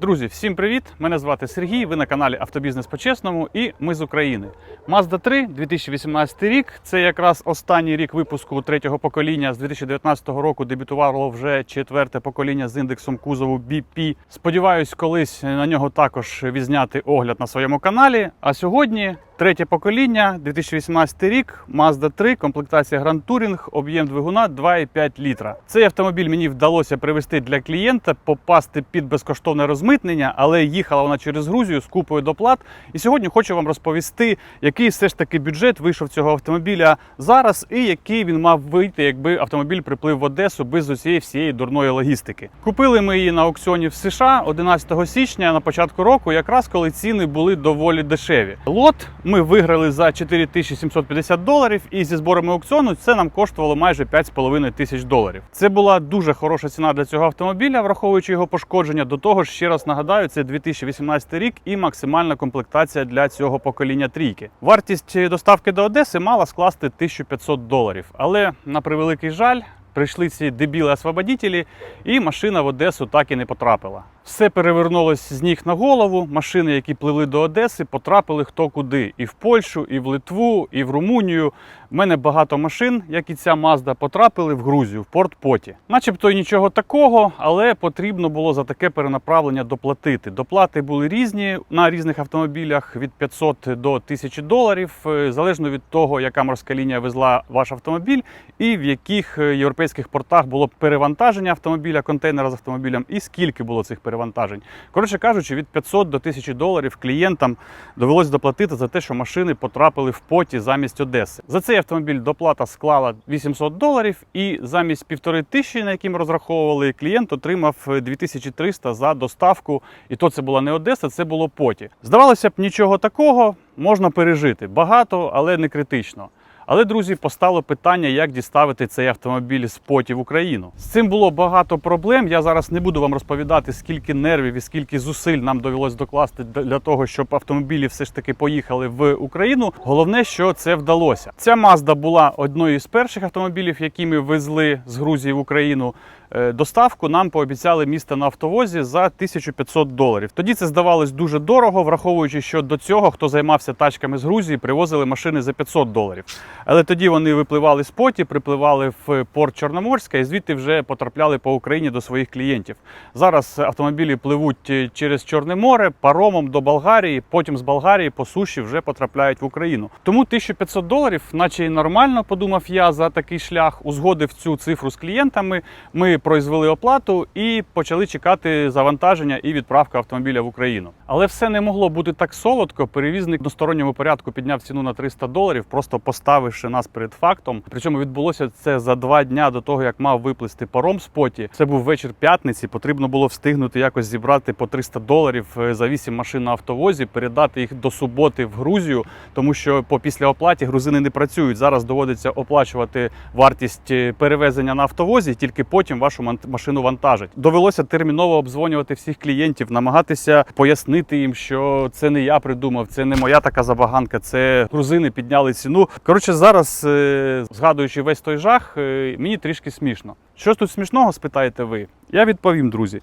Друзі, всім привіт! Мене звати Сергій. Ви на каналі Автобізнес по-чесному і ми з України. Mazda 3 2018 рік. Це якраз останній рік випуску третього покоління. З 2019 року дебютувало вже четверте покоління з індексом кузову BP. Сподіваюсь, колись на нього також відзняти огляд на своєму каналі. А сьогодні третє покоління, 2018 рік, Mazda 3, комплектація Grand Touring, об'єм двигуна 2,5 літра. Цей автомобіль мені вдалося привезти для клієнта, попасти під безкоштовне розмитнення, але їхала вона через Грузію з купою доплат. І сьогодні хочу вам розповісти, який все ж таки бюджет вийшов цього автомобіля зараз, і який він мав вийти, якби автомобіль приплив в Одесу без усієї всієї дурної логістики. Купили ми її на аукціоні в США 11 січня на початку року, якраз коли ціни були доволі дешеві. Лот ми виграли за 4750 доларів, і зі зборами аукціону це нам коштувало майже 5,5 тисяч доларів. Це була дуже хороша ціна для цього автомобіля, враховуючи його пошкодження. До того ж, ще раз нагадаю, це 2018 рік і максимальна комплектація для цього покоління трійки. Вартість доставки до Одеси мала скласти 1500 доларів, але на превеликий жаль. Прийшли ці дебіли освободітелі, і машина в Одесу так і не потрапила. Все перевернулось з ніг на голову. Машини, які пливли до Одеси, потрапили хто куди: і в Польщу, і в Литву, і в Румунію. У мене багато машин, як і ця Mazda, потрапили в Грузію, в порт Поті. Начебто й нічого такого, але потрібно було за таке перенаправлення доплатити. Доплати були різні на різних автомобілях від 500 до 1000 доларів, е, залежно від того, яка морська лінія везла ваш автомобіль, і в яких е, європейських портах було перевантаження автомобіля, контейнера з автомобілем, і скільки було цих перевантажень. Коротше кажучи, від 500 до 1000 доларів клієнтам довелось доплатити за те, що машини потрапили в поті замість Одеси. За цей автомобіль доплата склала 800 доларів, і замість півтори тисячі, на яким розраховували, клієнт отримав 2300 за доставку. І то це була не Одеса, це було поті. Здавалося б, нічого такого можна пережити. Багато, але не критично. Але, друзі, постало питання, як діставити цей автомобіль з поті в Україну. З цим було багато проблем. Я зараз не буду вам розповідати, скільки нервів і скільки зусиль нам довелось докласти для того, щоб автомобілі все ж таки поїхали в Україну. Головне, що це вдалося. Ця Mazda була одною з перших автомобілів, які ми везли з Грузії в Україну. Е, Доставку нам пообіцяли місто на автовозі за 1500 доларів. Тоді це здавалось дуже дорого, враховуючи, що до цього, хто займався тачками з Грузії, привозили машини за 500 доларів. Але тоді вони випливали з поті, припливали в порт Чорноморська і звідти вже потрапляли по Україні до своїх клієнтів. Зараз автомобілі пливуть е, через Чорне море паромом до Болгарії, потім з Болгарії по суші вже потрапляють в Україну. Тому 1500 доларів, наче й нормально, подумав я за такий шлях, узгодив цю цифру з клієнтами. Ми произвели оплату і почали чекати завантаження і відправку автомобіля в Україну. Але все не могло бути так солодко. Перевізник в односторонньому порядку підняв ціну на 300 доларів, просто поставивши нас перед фактом. Причому відбулося це за два дня до того, як мав виплисти паром з поті. Це був вечір п'ятниці. Потрібно було встигнути якось зібрати по 300 доларів е, за 8 машин на автовозі, передати їх до суботи в Грузію, тому що по післяоплаті грузини не працюють. Зараз доводиться оплачувати вартість е, перевезення на автовозі, тільки потім вашу машину вантажить. Довелося терміново обдзвонювати всіх клієнтів, намагатися пояснити їм, що це не я придумав, це не моя така забаганка, це грузини підняли ціну. Коротше, зараз, е, згадуючи весь той жах, е, мені трішки смішно. Що ж тут смішного, спитаєте ви? Я відповім, друзі.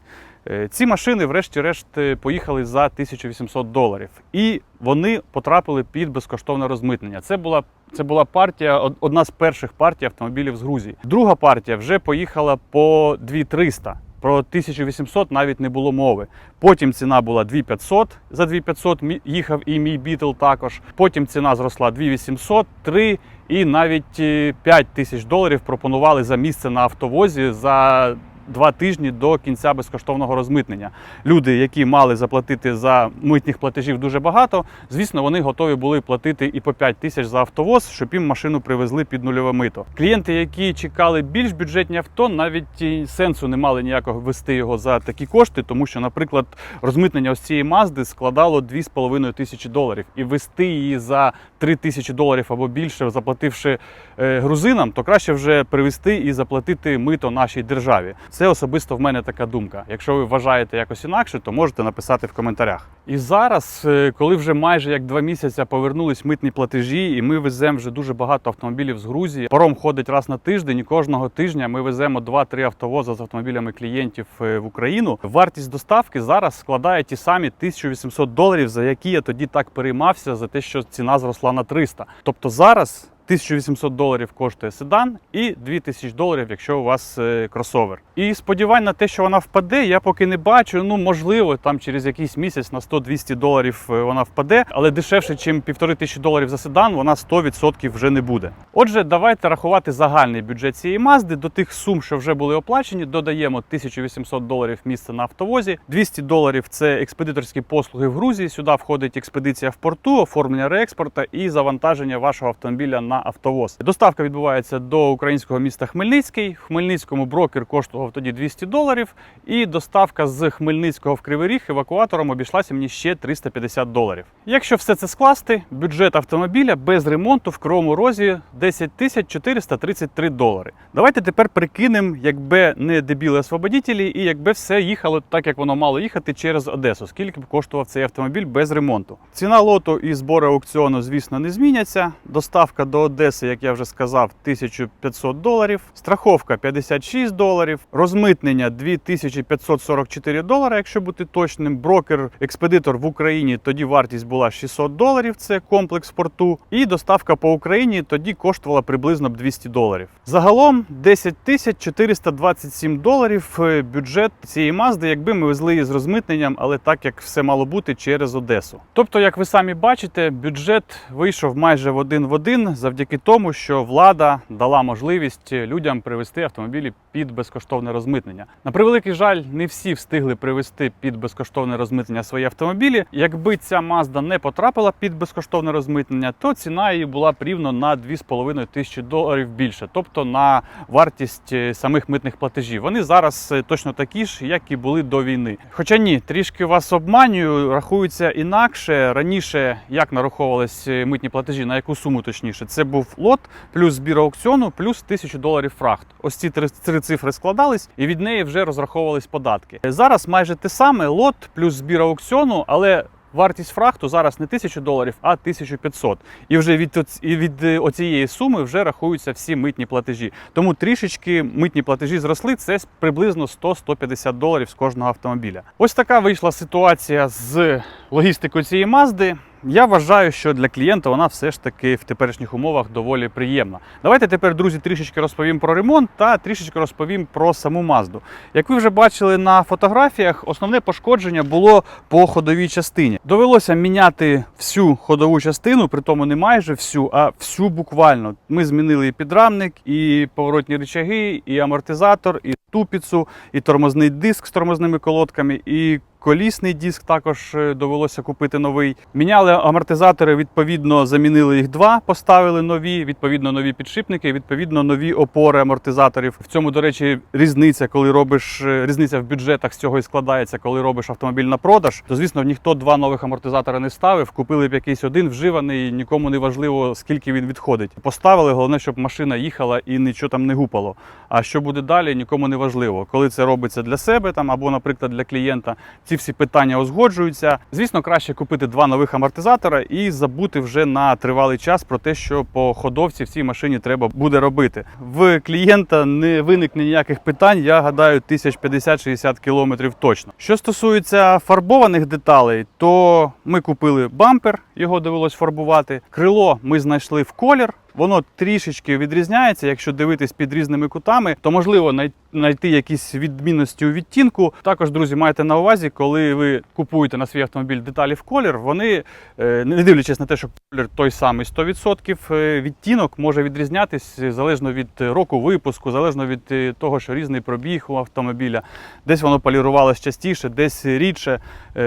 Е, Ці машини, врешті-решт, е, поїхали за 1800 доларів, і вони потрапили під безкоштовне розмитнення. Це була це була партія, одна з перших партій автомобілів з Грузії. Друга партія вже поїхала по 2300. Про 1800 навіть не було мови. Потім ціна була 2500, за 2500 мі- їхав і мій бітл також. Потім ціна зросла 2800, 3 і навіть е, 5 тисяч доларів пропонували за місце на автовозі за два тижні до кінця безкоштовного розмитнення. Люди, які мали заплатити за митних платежів дуже багато, звісно, вони готові були платити і по 5 тисяч за автовоз, щоб їм машину привезли під нульове мито. Клієнти, які чекали більш бюджетні авто, навіть і сенсу не мали ніякого вести його за такі кошти, тому що, наприклад, розмитнення ось цієї Мазди складало 2,5 тисячі доларів, і вести її за 3 тисячі доларів або більше, заплативши е, грузинам, то краще вже привезти і заплатити мито нашій державі. Це особисто в мене така думка. Якщо ви вважаєте якось інакше, то можете написати в коментарях. І зараз, е, коли вже майже як два місяці повернулись митні платежі, і ми веземо вже дуже багато автомобілів з Грузії. Паром ходить раз на тиждень, і кожного тижня ми веземо 2-3 автовоза з автомобілями клієнтів е, в Україну. Вартість доставки зараз складає ті самі 1800 доларів, за які я тоді так переймався за те, що ціна зросла на 300. Тобто зараз 1800 доларів коштує седан і 2000 доларів, якщо у вас е, кросовер. І сподівань на те, що вона впаде, я поки не бачу. Ну можливо, там через якийсь місяць на 100-200 доларів е, вона впаде, але дешевше, ніж півтори тисячі доларів за седан, вона 100% вже не буде. Отже, давайте рахувати загальний бюджет цієї мазди до тих сум, що вже були оплачені. Додаємо 1800 доларів місце на автовозі, 200 доларів це експедиторські послуги в Грузії. Сюди входить експедиція в порту, оформлення реекспорта і завантаження вашого автомобіля на автовоз. Доставка відбувається до українського міста Хмельницький. В Хмельницькому брокер коштував тоді 200 доларів, і доставка з Хмельницького в Кривий Ріг евакуатором обійшлася мені ще 350 доларів. Якщо все це скласти, бюджет автомобіля без ремонту в Кривому Розі 10 тисяч 433 долари. Давайте тепер прикинемо, якби не дебіли освободітелі, і якби все їхало так, як воно мало їхати через Одесу. Скільки б коштував цей автомобіль без ремонту? Ціна лоту і збори аукціону, звісно, не зміняться. Доставка до Одеси, як я вже сказав, 1500 доларів. Страховка 56 доларів. Розмитнення 2544 долари, якщо бути точним. Брокер, експедитор в Україні тоді вартість була 600 доларів. Це комплекс порту. І доставка по Україні тоді коштувала приблизно 200 доларів. Загалом 10 427 доларів е, бюджет цієї мазди, якби ми везли її з розмитненням, але так як все мало бути через Одесу. Тобто, як ви самі бачите, бюджет вийшов майже в один в один завдяки тому, що влада дала можливість людям привезти автомобілі під безкоштовне розмитнення. На превеликий жаль, не всі встигли привезти під безкоштовне розмитнення свої автомобілі. Якби ця Mazda не потрапила під безкоштовне розмитнення, то ціна її була б рівно на 2,5 тисячі доларів більше, тобто на вартість е, самих митних платежів. Вони зараз е, точно такі ж, як і були до війни. Хоча ні, трішки вас обманюю, рахуються інакше. Раніше як нараховувались е, митні платежі, на яку суму точніше, це був лот плюс збір аукціону, плюс 1000 доларів фрахт. Ось ці три, три цифри складались, і від неї вже розраховувались податки. Зараз майже те саме лот плюс збір аукціону, але Вартість фрахту зараз не 1000 доларів, а 1500. І вже від, оц- і від е, оцієї суми вже рахуються всі митні платежі. Тому трішечки митні платежі зросли. Це приблизно 100-150 доларів з кожного автомобіля. Ось така вийшла ситуація з логістикою цієї мазди. Я вважаю, що для клієнта вона все ж таки в теперішніх умовах доволі приємна. Давайте тепер, друзі, трішечки розповім про ремонт та трішечки розповім про саму мазду. Як ви вже бачили на фотографіях, основне пошкодження було по ходовій частині. Довелося міняти всю ходову частину, при тому не майже всю, а всю буквально. Ми змінили і підрамник, і поворотні рычаги, і амортизатор, і тупіцу, і тормозний диск з тормозними колодками, і Колісний диск також е, довелося купити новий. Міняли амортизатори, відповідно, замінили їх два, поставили нові, відповідно, нові підшипники, відповідно, нові опори амортизаторів. В цьому, до речі, різниця, коли робиш е, різниця в бюджетах з цього і складається, коли робиш автомобіль на продаж. То звісно, ніхто два нових амортизатори не ставив. Купили б якийсь один вживаний, нікому не важливо, скільки він відходить. Поставили, головне, щоб машина їхала і нічого там не гупало. А що буде далі, нікому не важливо. Коли це робиться для себе там або, наприклад, для клієнта, ці всі питання узгоджуються. Звісно, краще купити два нових амортизатора і забути вже на тривалий час про те, що по ходовці в цій машині треба буде робити. В клієнта не виникне ніяких питань. Я гадаю, 1050-60 кілометрів точно. Що стосується фарбованих деталей, то ми купили бампер, його довелось фарбувати. Крило ми знайшли в колір. Воно трішечки відрізняється. Якщо дивитись під різними кутами, то можливо най- знайти якісь відмінності у відтінку. Також, друзі, майте на увазі, коли ви купуєте на свій автомобіль деталі в колір, вони, е, не дивлячись на те, що колір той самий 100%, е, відтінок може відрізнятись залежно від року випуску, залежно від е, того, що різний пробіг у автомобіля. Десь воно полірувалось частіше, десь рідше.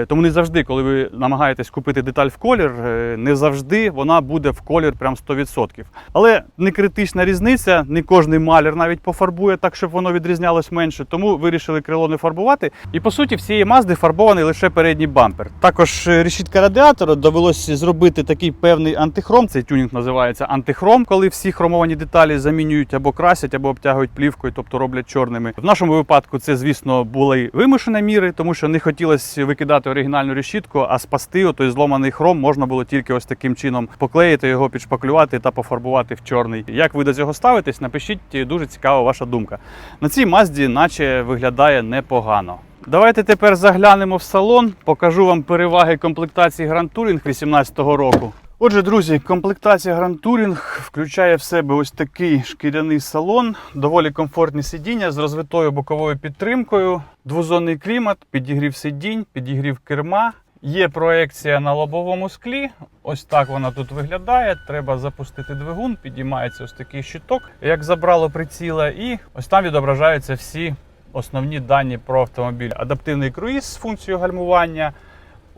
Тому не завжди, коли ви намагаєтесь купити деталь в колір, не завжди вона буде в колір прям 100%. Але не критична різниця, не кожний маляр навіть пофарбує так, щоб воно відрізнялось менше. Тому вирішили крило не фарбувати. І по суті, всієї мазди фарбований лише передній бампер. Також е, решітка радіатора довелося зробити такий певний антихром. Цей тюнінг називається антихром, коли всі хромовані деталі замінюють або красять, або обтягують плівкою, тобто роблять чорними. В нашому випадку це, звісно, були вимушені міри, тому що не хотілося викидати оригінальну решітку, а спасти отой зломаний хром можна було тільки ось таким чином поклеїти його, підшпаклювати та пофарбувати в чорний. Як ви до цього ставитесь? Напишіть, дуже цікава ваша думка. На цій мазді, наче виглядає непогано. Давайте тепер заглянемо в салон, покажу вам переваги комплектації Grand Touring 2018 року. Отже, друзі, комплектація Grand Touring включає в себе ось такий шкіряний салон, доволі комфортні сидіння з розвитою боковою підтримкою, двозонний клімат, підігрів сидінь, підігрів керма. Є проекція на лобовому склі. Ось так вона тут виглядає. Треба запустити двигун, підіймається ось такий щиток, як забрало приціла, і ось там відображаються всі основні дані про автомобіль. Адаптивний круїз з функцією гальмування,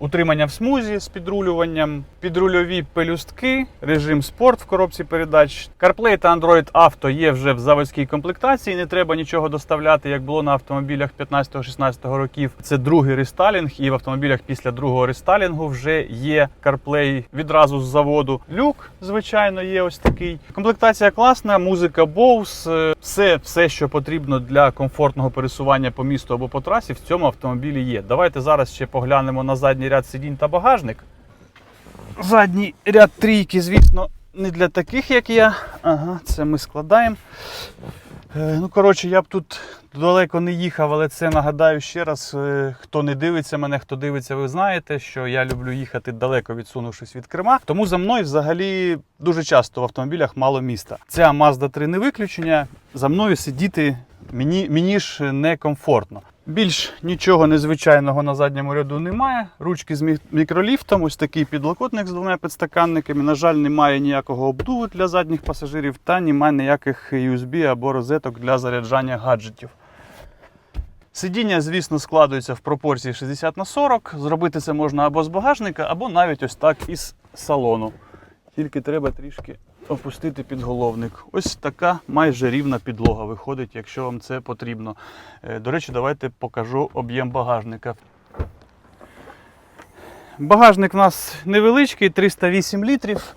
утримання в смузі з підрулюванням, підрульові пелюстки, режим спорт в коробці передач. CarPlay та Android Auto є вже в заводській комплектації. Не треба нічого доставляти, як було на автомобілях 15-16 років. Це другий рестайлінг, і в автомобілях після другого рестайлінгу вже є CarPlay відразу з заводу. Люк, звичайно, є ось такий. Комплектація класна, музика Bose, е, все, все, що потрібно для комфортного пересування по місту або по трасі, в цьому автомобілі є. Давайте зараз ще поглянемо на задній ряд сидінь та багажник. Задній ряд трійки, звісно, не для таких, як я. Ага, це ми складаємо. Е, Ну, коротше, я б тут далеко не їхав, але це нагадаю ще раз. е, Хто не дивиться мене, хто дивиться, ви знаєте, що я люблю їхати далеко відсунувшись від керма. Тому за мною взагалі дуже часто в автомобілях мало міста. Ця Mazda 3 не виключення. За мною сидіти мені, мені ж некомфортно. Більш нічого незвичайного на задньому ряду немає. Ручки з мікроліфтом, ось такий підлокотник з двома підстаканниками. На жаль, немає ніякого обдуву для задніх пасажирів та немає ніяких USB або розеток для заряджання гаджетів. Сидіння, звісно, складується в пропорції 60 на 40. Зробити це можна або з багажника, або навіть ось так із салону. Тільки треба трішки опустити підголовник. Ось така майже рівна підлога виходить, якщо вам це потрібно. Е, До речі, давайте покажу об'єм багажника. Багажник у нас невеличкий, 308 літрів.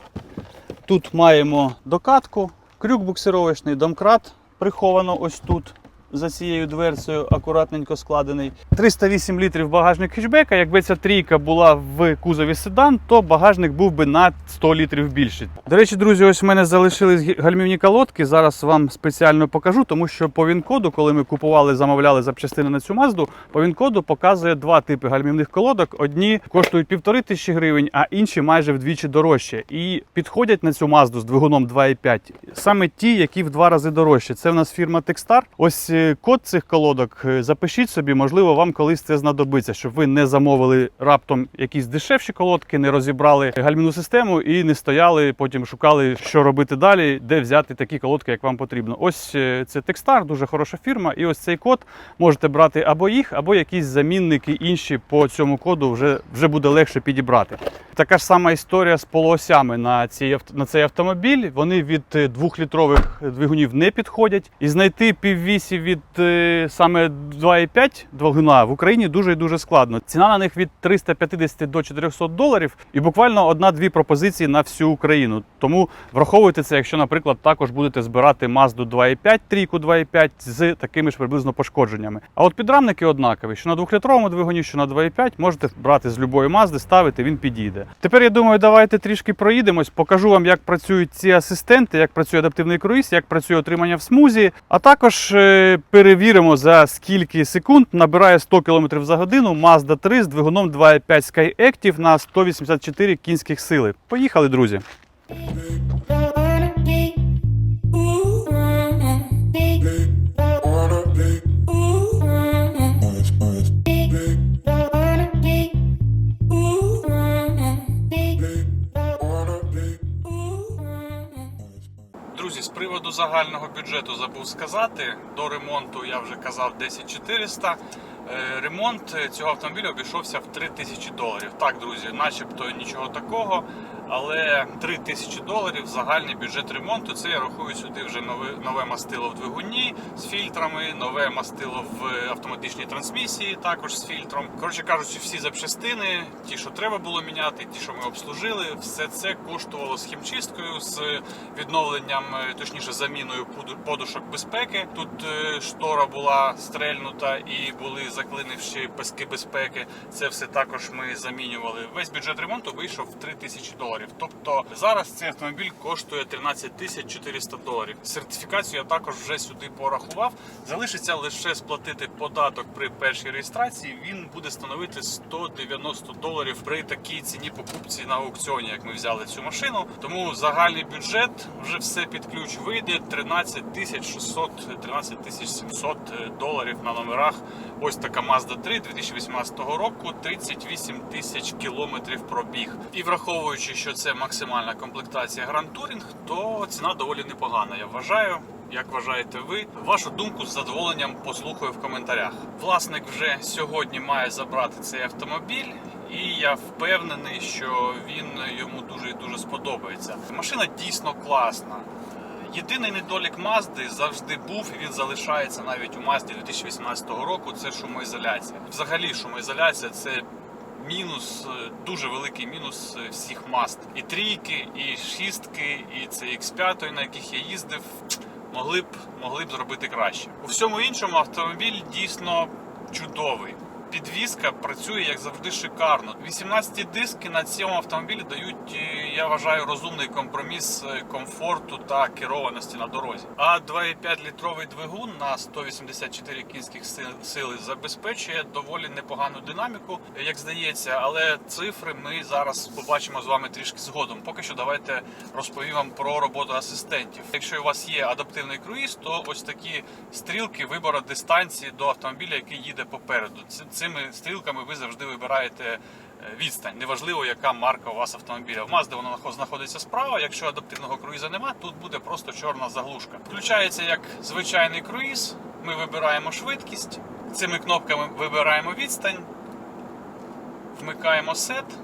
Тут маємо докатку, крюк буксировочний, домкрат приховано ось тут. За цією дверцею акуратненько складений. 308 літрів багажник хетчбека. Якби ця трійка була в кузові седан, то багажник був би на 100 літрів більший. До речі, друзі, ось в мене залишились гальмівні колодки. Зараз вам спеціально покажу, тому що по він-коду, коли ми купували, замовляли запчастини на цю мазду, по він-коду показує два типи гальмівних колодок. Одні коштують півтори тисячі гривень, а інші майже вдвічі дорожче. І підходять на цю мазду з двигуном 2,5 саме ті, які в два рази дорожче. Це в нас фірма Techstar. Ось е, код цих колодок е, запишіть собі, можливо, вам колись це знадобиться, щоб ви не замовили раптом якісь дешевші колодки, не розібрали гальмівну систему і не стояли, потім шукали, що робити далі, де взяти такі колодки, як вам потрібно. Ось е, це Techstar, дуже хороша фірма. І ось цей код можете брати або їх, або якісь замінники інші по цьому коду вже, вже буде легше підібрати. Така ж сама історія з полуосями на, цій, на цей автомобіль. Вони від е, двохлітрових двигунів не підходять. І знайти піввісі від е, саме 2,5 двигуна в Україні дуже і дуже складно. Ціна на них від 350 до 400 доларів, і буквально одна-дві пропозиції на всю Україну. Тому враховуйте це, якщо, наприклад, також будете збирати Mazda 2,5, трійку 2,5 з такими ж приблизно пошкодженнями. А от підрамники однакові, що на двохлітровому двигуні, що на 2,5, можете брати з любої Mazda, ставити, він підійде. Тепер я думаю, давайте трішки проїдемось, покажу вам, як працюють ці асистенти, як працює адаптивний круїз, як працює отримання в смузі. А також е, перевіримо за скільки секунд набирає 100 км за годину Mazda 3 з двигуном 2,5 Skyactiv на 184 кінських сили. Поїхали, друзі! Загального бюджету забув сказати. До ремонту я вже казав 10 400. Е, Ремонт цього автомобіля обійшовся в 3 тисячі доларів. Так, друзі, начебто нічого такого, але 3 тисячі доларів загальний бюджет ремонту. Це я рахую сюди вже нове, нове мастило в двигуні з фільтрами, нове мастило в автоматичній трансмісії, також з фільтром. Коротше кажучи, всі запчастини, ті, що треба було міняти, ті, що ми обслужили, все це коштувало з хімчисткою, з відновленням, е, точніше, заміною подушок безпеки. Тут е, штора була стрельнута і були заклинивші паски безпеки. Це все також ми замінювали. Весь бюджет ремонту вийшов в 3 тисячі доларів. Тобто зараз цей автомобіль коштує 13 тисяч 400 доларів. Сертифікацію я також вже сюди порахував. Залишиться лише сплатити податок при першій реєстрації. Він буде становити 190 доларів при такій ціні покупці на аукціоні, як ми взяли цю машину. Тому загальний бюджет вже все під ключ вийде 13 тисяч 600, 13 тисяч 700 доларів на номерах. Ось така Mazda 3 2018 року, 38 тисяч кілометрів пробіг. І враховуючи, що це максимальна комплектація Grand Touring, то ціна доволі непогана. Я вважаю. Як вважаєте ви? Вашу думку з задоволенням послухаю в коментарях. Власник вже сьогодні має забрати цей автомобіль, і я впевнений, що він йому дуже і дуже сподобається. Машина дійсно класна. Єдиний недолік Мазди завжди був, і він залишається навіть у Мазді 2018 року. Це шумоізоляція. Взагалі, шумоізоляція це мінус, е, дуже великий мінус е, всіх маст. І трійки, і шістки, і це X5, на яких я їздив, могли б могли б зробити краще. У всьому іншому автомобіль дійсно чудовий. Підвізка працює як завжди шикарно. 18 диски на цьому автомобілі дають, е, я вважаю, розумний компроміс е, комфорту та керованості на дорозі. А 2,5 літровий двигун на 184 кінських сили забезпечує доволі непогану динаміку, як здається. Але цифри ми зараз побачимо з вами трішки згодом. Поки що давайте розповім вам про роботу асистентів. Якщо у вас є адаптивний круїз, то ось такі стрілки вибору дистанції до автомобіля, який їде попереду. Ці- Цими стрілками ви завжди вибираєте е, відстань. Неважливо, яка марка у вас автомобіля. В Mazda воно знаходиться справа. Якщо адаптивного круїза нема, тут буде просто чорна заглушка. Включається як звичайний круїз. Ми вибираємо швидкість. Цими кнопками вибираємо відстань, вмикаємо сет.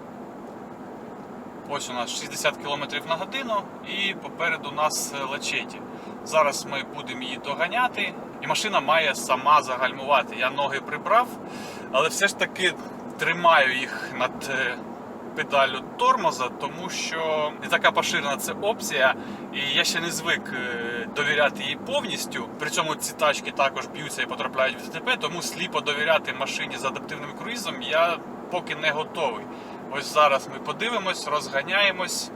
Ось у нас 60 км на годину і попереду нас е, лачеті. Зараз ми будемо її доганяти, і машина має сама загальмувати. Я ноги прибрав, але все ж таки тримаю їх над е, педалю тормоза, тому що не така поширена це опція, і я ще не звик е, довіряти їй повністю. При цьому ці тачки також б'ються і потрапляють в ДТП, тому сліпо довіряти машині з адаптивним круїзом я поки не готовий. Ось зараз ми подивимось, розганяємось.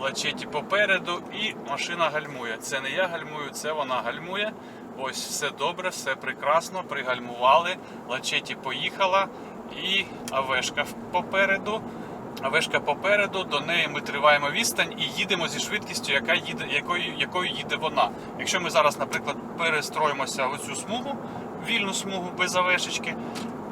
Лачеті попереду і машина гальмує. Це не я гальмую, це вона гальмує. Ось все добре, все прекрасно. Пригальмували. Лачеті поїхала. І авешка попереду. Авешка попереду, до неї ми триваємо відстань і їдемо зі швидкістю, яка їде, якою, якою їде вона. Якщо ми зараз, наприклад, перестроїмося в цю смугу, вільну смугу без авешечки,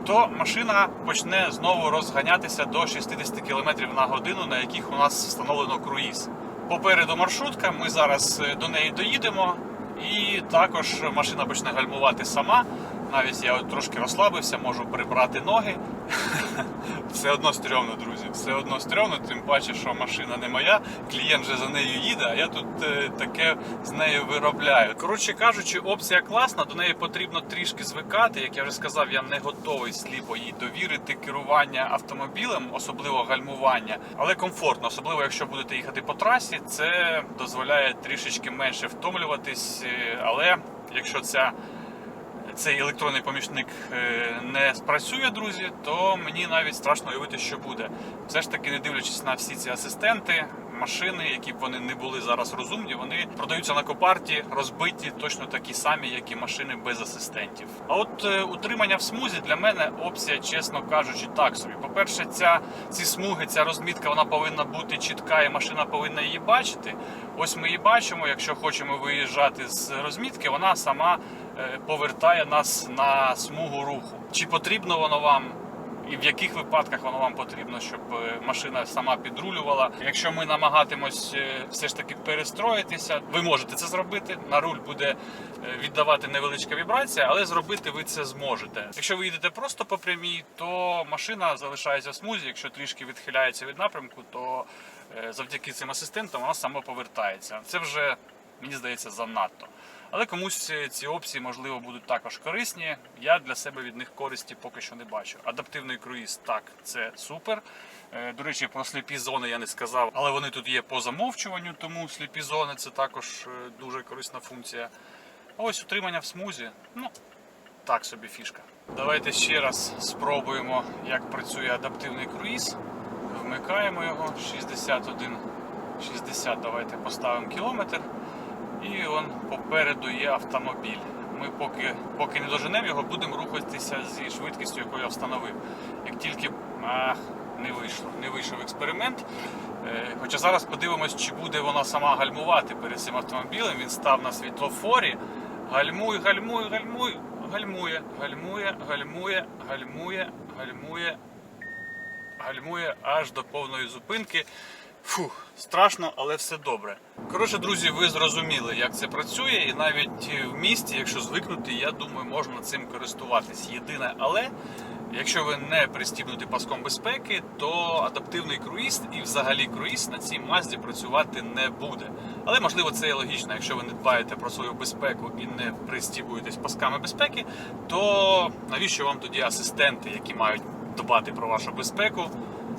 то машина почне знову розганятися до 60 км на годину, на яких у нас встановлено круїз. Попереду маршрутка, ми зараз е, до неї доїдемо, і також машина почне гальмувати сама. Навіть я трошки розслабився, можу прибрати ноги. Все одно стрьомно, друзі. Все одно стрьомно, тим паче, що машина не моя, клієнт вже за нею їде, а я тут е, таке з нею виробляю. Коротше кажучи, опція класна, до неї потрібно трішки звикати. Як я вже сказав, я не готовий сліпо їй довірити керування автомобілем, особливо гальмування, але комфортно, особливо якщо будете їхати по трасі, це дозволяє трішечки менше втомлюватись. е, Але якщо ця цей електронний помічник е, не спрацює, друзі, то мені навіть страшно уявити, що буде. Все ж таки, не дивлячись на всі ці асистенти, машини, які б вони не були зараз розумні, вони продаються на копарті, розбиті, точно такі самі, як і машини без асистентів. А от е, утримання в смузі для мене опція, чесно кажучи, так собі. По-перше, ця ці смуги, ця розмітка, вона повинна бути чітка, і машина повинна її бачити. Ось ми її бачимо. Якщо хочемо виїжджати з розмітки, вона сама е, повертає нас на смугу руху. Чи потрібно воно вам? І в яких випадках воно вам потрібно, щоб е, машина сама підрулювала. Якщо ми намагатимось е, все ж таки перестроїтися, ви можете це зробити. На руль буде е, віддавати невеличка вібрація, але зробити ви це зможете. Якщо ви їдете просто по прямій, то машина залишається в смузі. Якщо трішки відхиляється від напрямку, то завдяки цим асистентам вона сама повертається. Це вже мені здається занадто. Але комусь ці опції можливо будуть також корисні. Я для себе від них користі поки що не бачу. Адаптивний круїз так, це супер. Е, До речі, про сліпі зони я не сказав, але вони тут є по замовчуванню, тому сліпі зони це також е, дуже корисна функція. А ось утримання в смузі. Ну, так собі фішка. Давайте ще раз спробуємо, як працює адаптивний круїз. Вмикаємо його 61, 60, давайте поставимо кілометр. І он попереду є автомобіль. Ми поки, поки не доженемо його, будемо рухатися зі швидкістю, яку я встановив. Як тільки ах, не вийшло, не вийшов експеримент. Е, Хоча зараз подивимось, чи буде вона сама гальмувати перед цим автомобілем. Він став на світлофорі. Гальмуй, гальмуй, гальмуй, гальмує, гальмує, гальмує, гальмує, гальмує, гальмує аж до повної зупинки. Фух, страшно, але все добре. Коротше, друзі, ви зрозуміли, як це працює, і навіть в місті, якщо звикнути, я думаю, можна цим користуватись. Єдине, але якщо ви не пристібнуті паском безпеки, то адаптивний круїз і взагалі круїз на цій мазді працювати не буде. Але можливо це і логічно, якщо ви не дбаєте про свою безпеку і не пристібуєтесь пасками безпеки, то навіщо вам тоді асистенти, які мають дбати про вашу безпеку?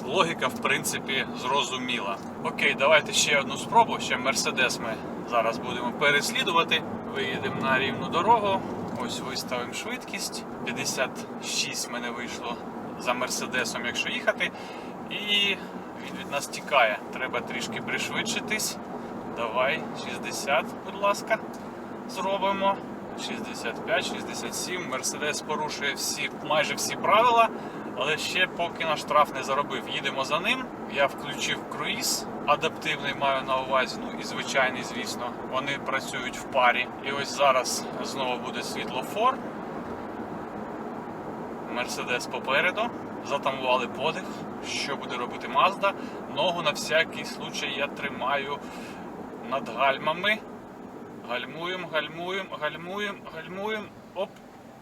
Логіка, в принципі, зрозуміла. Окей, давайте ще одну спробу. Ще Мерседес ми зараз будемо переслідувати. Виїдемо на рівну дорогу. Ось виставимо швидкість. 56 мене вийшло за Мерседесом, якщо їхати. І він від нас тікає. Треба трішки пришвидшитись. Давай, 60, будь ласка, зробимо. 65, 67. Мерседес порушує всі, майже всі правила, але ще поки на штраф не заробив. Їдемо за ним. Я включив круїз, адаптивний маю на увазі, ну і звичайний, звісно. Вони працюють в парі. І ось зараз знову буде світлофор. Мерседес попереду. Затамували подих. Що буде робити Мазда? Ногу на всякий случай я тримаю над гальмами. Гальмуємо, гальмуємо, гальмуємо, гальмуємо. Оп.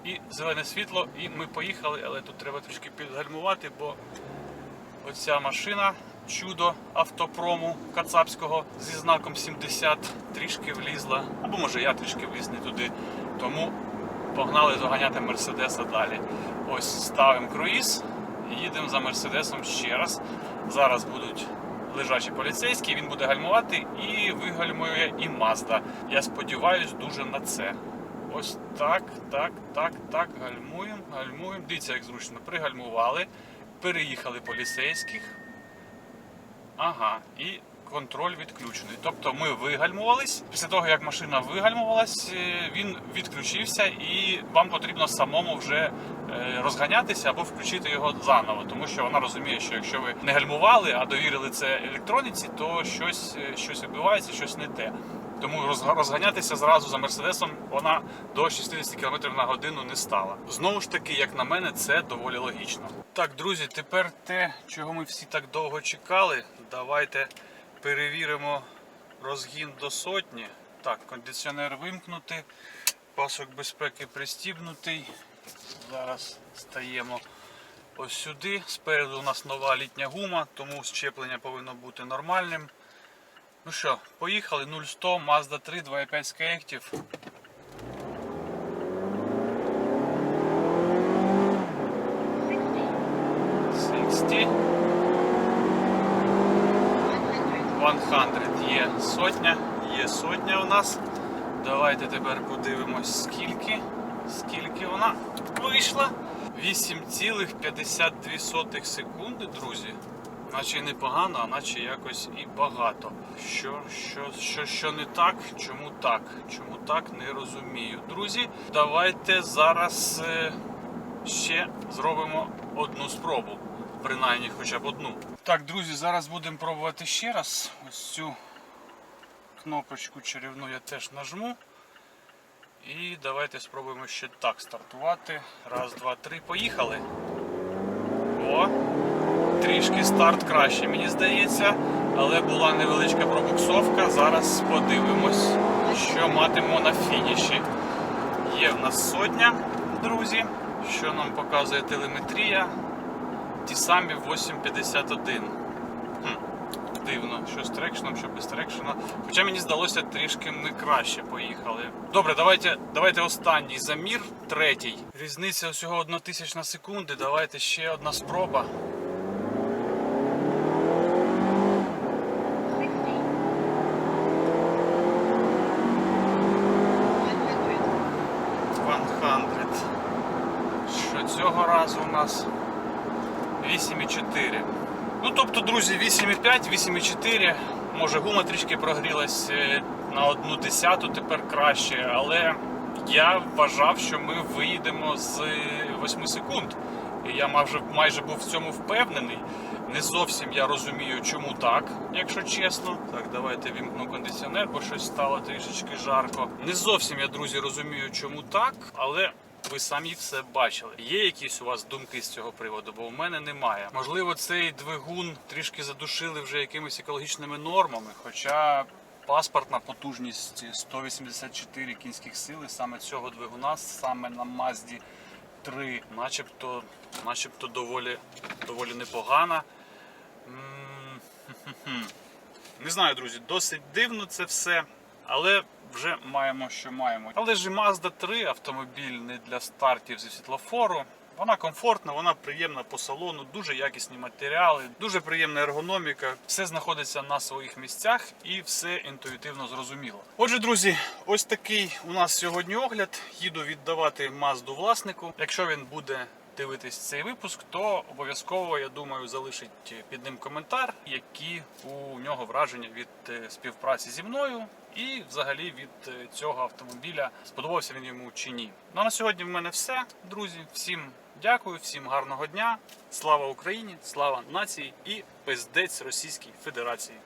І зелене світло, і ми поїхали, але тут треба трішки підгальмувати, бо оця машина, чудо автопрому кацапського зі знаком 70 трішки влізла. Або може я трішки вліз не туди. Тому погнали доганяти Мерседеса далі. Ось ставимо круїз, їдемо за Мерседесом ще раз. Зараз будуть лежачі поліцейські, він буде гальмувати і вигальмує і Мазда. Я сподіваюся дуже на це. Ось так, так, так, так, гальмуємо, гальмуємо. Дивіться, як зручно. Пригальмували, переїхали поліцейських. Ага, і контроль відключений. Тобто ми вигальмувались. Після того, як машина вигальмувалась, е, він відключився і вам потрібно самому вже е, розганятися або включити його заново, тому що вона розуміє, що якщо ви не гальмували, а довірили це електроніці, то щось, е, щось відбувається, щось не те. Тому розганятися зразу за мерседесом вона до 60 км на годину не стала. Знову ж таки, як на мене, це доволі логічно. Так, друзі, тепер те, чого ми всі так довго чекали. Давайте перевіримо розгін до сотні. Так, кондиціонер вимкнути, пасок безпеки пристібнутий. Зараз стаємо ось сюди. Спереду у нас нова літня гума, тому щеплення повинно бути нормальним. Ну що, поїхали 0100 Mazda 3 2.5 Skyactiv. Sixty. 100 є сотня, є сотня у нас. Давайте тепер подивимось, скільки, скільки вона вийшла. 8,52 секунди, друзі. Наче непогано, а наче якось і багато. Що, що, що, що не так? Чому так? Чому так? Не розумію. Друзі, давайте зараз е, ще зробимо одну спробу. Принаймні хоча б одну. Так, друзі, зараз будемо пробувати ще раз. Ось цю кнопочку чарівну я теж нажму. І давайте спробуємо ще так стартувати. Раз, два, три, поїхали. О, трішки старт краще, мені здається, але була невеличка пробуксовка. Зараз подивимось, що матимемо на фініші. Є в нас сотня, друзі. Що нам показує телеметрія? Ті самі 851. Хм, дивно, що з трекшеном, що без трекшена. Хоча мені здалося, трішки ми краще поїхали. Добре, давайте, давайте останній замір, третій. Різниця всього 1 тисяч на секунди. Давайте ще одна спроба. One Що цього разу у нас 8,4. Ну тобто, друзі, 8,5, 8,4. Може гума трішки прогрілась е, на одну десяту, тепер краще, але я вважав, що ми виїдемо з 8 секунд. І я майже, майже був в цьому впевнений. Не зовсім я розумію, чому так, якщо чесно. Так, давайте вімкну кондиціонер, бо щось стало трішечки жарко. Не зовсім я, друзі, розумію, чому так, але ви самі все бачили. Є якісь у вас думки з цього приводу, бо в мене немає. Можливо, цей двигун трішки задушили вже якимись екологічними нормами, хоча. Паспортна потужність 184 кінських сили саме цього двигуна, саме на Мазді 3, начебто, начебто доволі, доволі непогана. Не знаю, друзі, досить дивно це все, але вже маємо, що маємо. Але ж Mazda 3 автомобіль не для стартів зі світлофору. Вона комфортна, вона приємна по салону, дуже якісні матеріали, дуже приємна ергономіка. Все знаходиться на своїх місцях і все інтуїтивно зрозуміло. Отже, друзі, ось такий у нас сьогодні огляд. Їду віддавати Мазду власнику. Якщо він буде дивитись цей випуск, то обов'язково, я думаю, залишить під ним коментар, які у нього враження від е, співпраці зі мною і взагалі від е, цього автомобіля сподобався він йому чи ні. Ну а на сьогодні в мене все, друзі. Всім дякую, всім гарного дня. Слава Україні, слава нації і пиздець Російській Федерації.